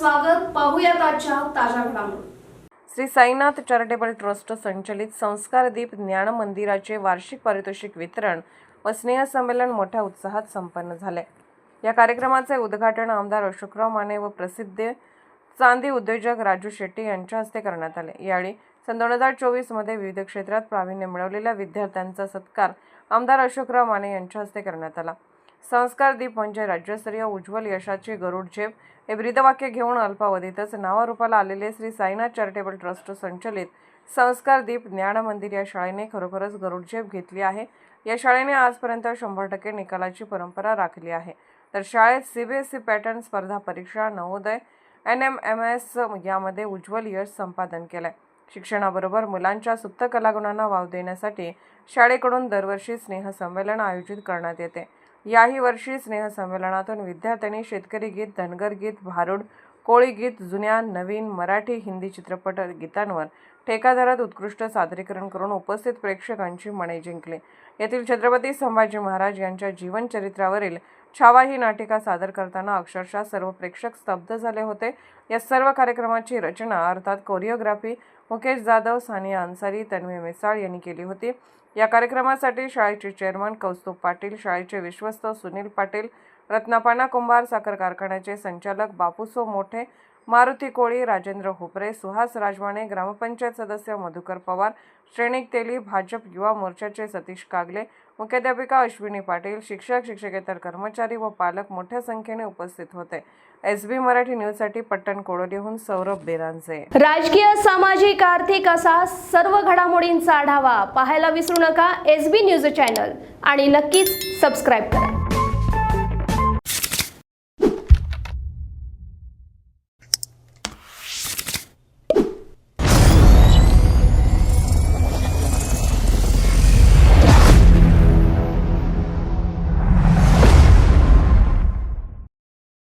स्वागत. पाहूयात आजच्या ताज्या घडामोडी. श्री साईनाथ चॅरिटेबल ट्रस्ट संचलित संस्कारदीप ज्ञान मंदिराचे वार्षिक पारितोषिक वितरण व स्नेहसंमेलन मोठ्या उत्साहात संपन्न झाले. या कार्यक्रमाचे उद्घाटन आमदार अशोकराव माने व प्रसिद्ध चांदी उद्योजक राजू शेट्टी यांच्या हस्ते करण्यात आले. यावेळी सन दोन हजार चोवीसमध्ये विविध क्षेत्रात प्रावीण्य मिळवलेल्या विद्यार्थ्यांचा सत्कार आमदार अशोकराव माने यांच्या हस्ते करण्यात आला. संस्कार दीप म्हणजे राज्यस्तरीय उज्ज्वल यशाची गरुड झेप. हे ब्रीदवाक्य घेऊन अल्पावधीतच नावारूपाला आलेले श्री साईनाथ चॅरिटेबल ट्रस्ट संचलित संस्कार दीप ज्ञान मंदिर या शाळेने खरोखरच गरुड झेप घेतली आहे. या शाळेने आजपर्यंत शंभर टक्के निकालाची परंपरा राखली आहे. तर शाळेत C B S E pattern स्पर्धा परीक्षा Navodaya N M M S यामध्ये उज्ज्वल यश संपादन केलंय. शिक्षणाबरोबर मुलांच्या सुप्त कलागुणांना वाव देण्यासाठी शाळेकडून दरवर्षी स्नेहसंमेलन आयोजित करण्यात येते. याही वर्षी स्नेहसंमेलनातून विद्यार्थ्यांनी शेतकरी गीत धनगर गीत भारुड कोळी गीत जुन्या नवीन मराठी हिंदी चित्रपट गीतांवर ठेकादारात उत्कृष्ट सादरीकरण करून उपस्थित प्रेक्षकांची मने जिंकली. येथील छत्रपती संभाजी महाराज यांच्या जीवनचरित्रावरील छावा ही नाटिका सादर करताना अक्षरशः सर्व प्रेक्षक स्तब्ध झाले होते. या सर्व कार्यक्रमाची रचना अर्थात कोरिओग्राफी मुकेश जाधव सानिया अन्सारी तन्वी मिसाळ यांनी केली होती. या कार्यक्रमासाठी शाळेचे चेअरमन कौस्तुभ पाटील शाळेचे विश्वस्त सुनील पाटील रत्नापाना कुंभार साखर कारखान्याचे संचालक बापूसो मोठे मारुती कोळी राजेंद्र हुपरे सुहास राजवाणे ग्रामपंचायत सदस्य मधुकर पवार श्रेणिक तेली भाजप युवा मोर्चाचे सतीश कागले मुख्याध्यापिका अश्विनी पाटील शिक्षक शिक्षकेतर कर्मचारी व पालक मोठ्या संख्येने उपस्थित होते. एस बी मराठी न्यूजसाठी पट्टण कोडोलीहून सौरभ बेरांचे राजकीय सामाजिक आर्थिक असा सर्व घडामोडींचा आढावा पाहायला विसरू नका एस बी न्यूज चॅनल आणि नक्कीच सबस्क्राईब करा.